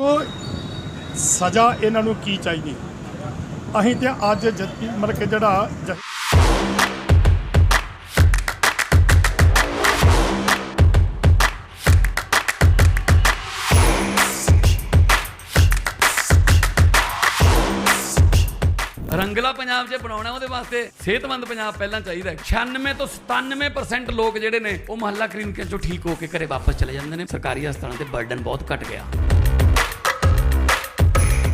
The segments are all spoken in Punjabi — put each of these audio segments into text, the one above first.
ਕੋ ਸਜ਼ਾ ਇਹਨਾਂ ਨੂੰ ਕੀ ਚਾਹੀਦੀ? ਅਸੀਂ ਤੇ ਅੱਜ ਜੱਤੀ ਮਤਲਬ ਕਿ ਜਿਹੜਾ ਰੰਗਲਾ ਪੰਜਾਬ 'ਚ ਬਣਾਉਣਾ ਉਹਦੇ ਵਾਸਤੇ ਸਿਹਤਮੰਦ ਪੰਜਾਬ ਪਹਿਲਾਂ ਚਾਹੀਦਾ ਹੈ। 96 ਤੋਂ 97% ਲੋਕ ਜਿਹੜੇ ਨੇ ਉਹ ਮੁਹੱਲਾ ਕਲੀਨਿਕਾਂ ਚੋਂ ਠੀਕ ਹੋ ਕੇ ਘਰੇ ਵਾਪਸ ਚਲੇ ਜਾਂਦੇ ਨੇ। ਸਰਕਾਰੀ ਹਸਪਤਾਲਾਂ ਤੇ ਬਰਡਨ ਬਹੁਤ ਘਟ ਗਿਆ।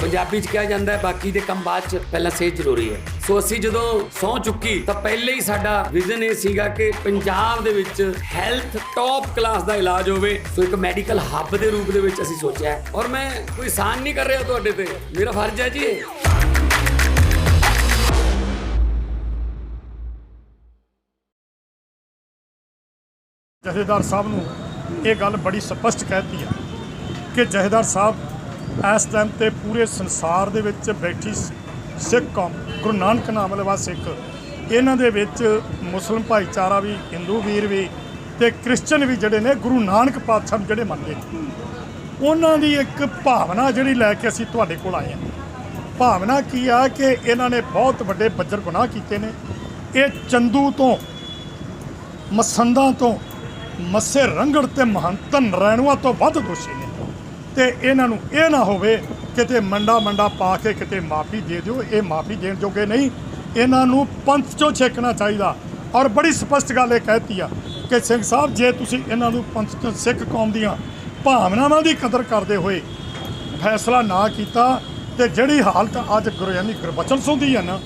ਪੰਜਾਬੀ ਚ ਕਿਹਾ ਜਾਂਦਾ ਹੈ, ਬਾਕੀ ਦੇ ਕੰਮ ਬਾਅਦ ਚ ਪਹਿਲਾਂ ਸਿਹਤ ਜ਼ਰੂਰੀ ਹੈ। ਸੋ ਅਸੀਂ ਜਦੋਂ ਸੌ ਚੁੱਕੀ, ਤਾਂ ਪਹਿਲੇ ਹੀ ਸਾਡਾ ਵਿਜ਼ਨ ਇਹ ਸੀਗਾ ਕਿ ਪੰਜਾਬ ਦੇ ਵਿੱਚ ਹੈਲਥ ਟੌਪ ਕਲਾਸ ਦਾ ਇਲਾਜ ਹੋਵੇ। ਸੋ ਇੱਕ ਮੈਡੀਕਲ ਹੱਬ ਦੇ ਰੂਪ ਦੇ ਵਿੱਚ ਅਸੀਂ ਸੋਚਿਆ ਔਰ ਮੈਂ ਕੋਈ ਸਾਨ ਨਹੀਂ ਕਰ ਰਿਹਾ ਤੁਹਾਡੇ ਤੇ। ਮੇਰਾ ਫਰਜ਼ ਹੈ ਜੀ ਇਹ। ਜਥੇਦਾਰ ਸਾਹਿਬ ਨੂੰ ਇਹ ਗੱਲ ਬੜੀ ਸਪਸ਼ਟ ਕਹਿਤੀ ਹੈ ਕਿ ਜਥੇਦਾਰ ਸਾਹਿਬ ਇਸ ਟਾਈਮ ਤੇ ਪੂਰੇ ਸੰਸਾਰ ਦੇ ਵਿੱਚ ਬੈਠੀ ਸਿੱਖ ਕੌਮ, ਗੁਰੂ ਨਾਨਕ ਨਾਮ ਲਵਾ ਸਿੱਖ, ਇਹਨਾਂ ਦੇ ਵਿੱਚ ਮੁਸਲਮ ਭਾਈਚਾਰਾ ਵੀ, ਹਿੰਦੂ ਵੀਰ ਵੀ ਤੇ ਕ੍ਰਿਸਚਨ ਵੀ ਜਿਹੜੇ ਨੇ, ਗੁਰੂ ਨਾਨਕ ਪਾਤਸ਼ਾਹ ਨੂੰ ਜਿਹੜੇ ਮੰਨਦੇ ਨੇ। ਉਹਨਾਂ ਦੀ ਇੱਕ ਭਾਵਨਾ ਜਿਹੜੀ ਲੈ ਕੇ ਅਸੀਂ ਤੁਹਾਡੇ ਕੋਲ ਆਏ ਹਾਂ। ਭਾਵਨਾ ਕੀ ਆ ਕਿ ਇਹਨਾਂ ਨੇ ਬਹੁਤ ਵੱਡੇ ਬੱਜਰ ਗੁਨਾਹ ਕੀਤੇ ਨੇ। ਇਹ ਚੰਦੂ ਤੋਂ, ਮਸੰਦਾਂ ਤੋਂ, ਮੱਸੇ ਰੰਗੜ ਤੇ ਮਹੰਤ ਨਰੈਣੂਆਂ ਤੋਂ ਵੱਧ ਦੋਸ਼ੀ ਨੇ। ਤੇ ਇਹਨਾਂ ਨੂੰ ਇਹ ਨਾ ਹੋਵੇ ਕਿਤੇ ਮੰਡਾ ਮੰਡਾ ਪਾ ਕੇ ਕਿਤੇ ਮਾਫੀ ਦੇ ਦਿਓ, ਇਹ ਮਾਫੀ ਦੇਣ ਜੋਗੇ ਨਹੀਂ। ਇਹਨਾਂ ਨੂੰ ਪੰਥ ਚੋਂ ਛੇਕਣਾ ਚਾਹੀਦਾ। ਔਰ ਬੜੀ ਸਪਸ਼ਟ ਗੱਲ ਇਹ ਕਹਿਤੀ ਆ ਕਿ ਸਿੰਘ ਸਾਹਿਬ, ਜੇ ਤੁਸੀਂ ਇਹਨਾਂ ਨੂੰ ਪੰਥ ਚੋਂ ਸਿੱਖ ਕੌਮ ਦੀਆਂ ਭਾਵਨਾਵਾਂ ਦੀ ਕਦਰ ਕਰਦੇ ਹੋਏ ਫੈਸਲਾ ਨਾ ਕੀਤਾ, ਤੇ ਜਿਹੜੀ ਹਾਲਤ ਅੱਜ ਗੁਰਯਾਨੀ ਗੁਰਬਚਨ ਸੁਣਦੀ ਹੈ ਨਾ,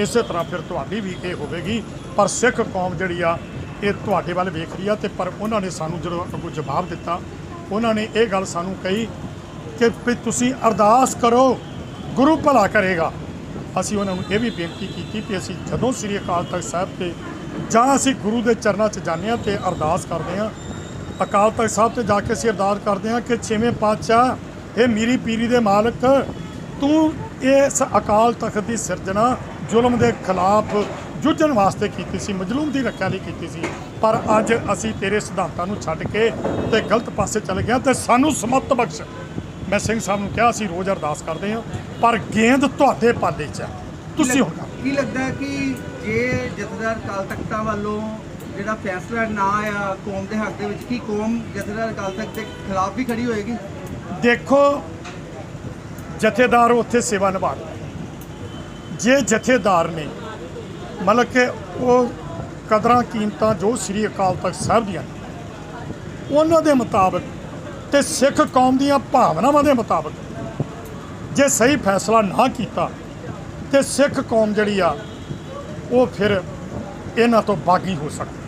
ਇਸੇ ਤਰ੍ਹਾਂ ਫਿਰ ਤੁਹਾਡੀ ਵੀ ਇਹ ਹੋਵੇਗੀ। ਪਰ ਸਿੱਖ ਕੌਮ ਜਿਹੜੀ ਆ, ਇਹ ਤੁਹਾਡੇ ਵੱਲ ਵੇਖ ਰਹੀ ਆ ਤੇ ਪਰ ਉਹਨਾਂ ਨੇ ਸਾਨੂੰ ਜਦੋਂ ਅੱਗੋਂ ਜਵਾਬ ਦਿੱਤਾ ਉਹਨਾਂ ਨੇ ਇਹ ਗੱਲ ਸਾਨੂੰ ਕਹੀ ਕਿ ਵੀ ਤੁਸੀਂ ਅਰਦਾਸ ਕਰੋ, ਗੁਰੂ ਭਲਾ ਕਰੇਗਾ। ਅਸੀਂ ਉਹਨਾਂ ਨੂੰ ਇਹ ਵੀ ਬੇਨਤੀ ਕੀਤੀ ਕਿ ਅਸੀਂ ਜਦੋਂ ਸ੍ਰੀ ਅਕਾਲ ਤਖਤ ਸਾਹਿਬ ਤੇ ਜਾਂ ਅਸੀਂ ਗੁਰੂ ਦੇ ਚਰਨਾਂ 'ਚ ਜਾਂਦੇ ਹਾਂ ਤੇ ਅਰਦਾਸ ਕਰਦੇ ਹਾਂ, ਅਕਾਲ ਤਖਤ ਸਾਹਿਬ ਤੇ ਜਾ ਕੇ ਅਸੀਂ ਅਰਦਾਸ ਕਰਦੇ ਹਾਂ ਕਿ ਛੇਵੇਂ ਪਾਤਸ਼ਾਹ, ਇਹ ਮੀਰੀ ਪੀਰੀ ਦੇ ਮਾਲਕ, ਤੂੰ ਇਸ ਅਕਾਲ ਤਖਤ ਦੀ ਸਿਰਜਣਾ ਜ਼ੁਲਮ ਦੇ ਖਿਲਾਫ ਜੂਝਣ ਵਾਸਤੇ ਕੀਤੀ ਸੀ ਮਜਲੂਮ ਦੀ ਰੱਖਿਆ ਲਈ ਕੀਤੀ ਸੀ। ਪਰ ਅੱਜ ਅਸੀਂ ਤੇਰੇ ਸਿਧਾਂਤਾਂ ਨੂੰ ਛੱਡ ਕੇ ਤੇ ਗਲਤ ਪਾਸੇ ਚੱਲ ਗਿਆ ਤੇ ਸਾਨੂੰ ਸਮਤ ਬਖਸ਼। ਮੈਂ ਸਿੰਘ ਸਾਹਿਬ ਨੂੰ ਕਿਹਾ ਅਸੀਂ ਰੋਜ਼ ਅਰਦਾਸ ਕਰਦੇ ਹਾਂ ਪਰ ਗੇਂਦ ਤੁਹਾਡੇ ਪਾਲੇ 'ਚ ਹੈ। ਤੁਸੀਂ ਹੁਣ ਕਰੋ। ਕੀ ਲੱਗਦਾ ਹੈ ਕਿ ਜੇ ਜਥੇਦਾਰ ਕਾਲ ਤਖਤਾਂ ਵੱਲੋਂ ਜਿਹੜਾ ਫੈਸਲਾ ਨਾ ਆਇਆ ਕੌਮ ਦੇ ਹੱਕ ਦੇ ਵਿੱਚ ਕੀ ਕੌਮ ਜਥੇਦਾਰ ਕਾਲ ਤਖਤ ਦੇ ਖਿਲਾਫ ਵੀ ਖੜੀ ਹੋਏਗੀ? ਦੇਖੋ ਜਥੇਦਾਰ ਉੱਥੇ ਸੇਵਾ ਨਿਭਾ ਜੇ ਜਥੇਦਾਰ ਨੇ ਮਤਲਬ ਕਿ ਉਹ ਕਦਰਾਂ ਕੀਮਤਾਂ ਜੋ ਸ੍ਰੀ ਅਕਾਲ ਤਖਤ ਸਾਹਿਬ ਦੀਆਂ ਉਹਨਾਂ ਦੇ ਮੁਤਾਬਕ ਤੇ ਸਿੱਖ ਕੌਮ ਦੀਆਂ ਭਾਵਨਾਵਾਂ ਦੇ ਮੁਤਾਬਕ ਜੇ ਸਹੀ ਫੈਸਲਾ ਨਾ ਕੀਤਾ ਤੇ ਸਿੱਖ ਕੌਮ ਜਿਹੜੀ ਆ, ਉਹ ਫਿਰ ਇਹਨਾਂ ਤੋਂ ਬਾਗੀ ਹੋ ਸਕਦੀ।